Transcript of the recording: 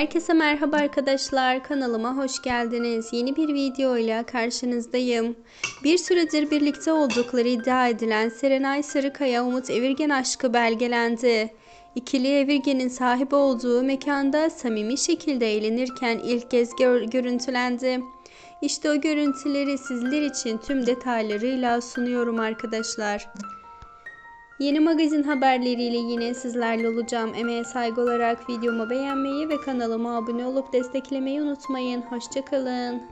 Herkese merhaba arkadaşlar. Kanalıma hoş geldiniz. Yeni bir video ile karşınızdayım. Bir süredir birlikte oldukları iddia edilen Serenay Sarıkaya Umut Evirgen aşkı belgelendi. İkili Evirgen'in sahip olduğu mekanda samimi şekilde eğlenirken ilk kez gör- görüntülendi. İşte o görüntüleri sizler için tüm detaylarıyla sunuyorum arkadaşlar. Yeni magazin haberleriyle yine sizlerle olacağım. Emeğe saygı olarak videomu beğenmeyi ve kanalıma abone olup desteklemeyi unutmayın. Hoşçakalın.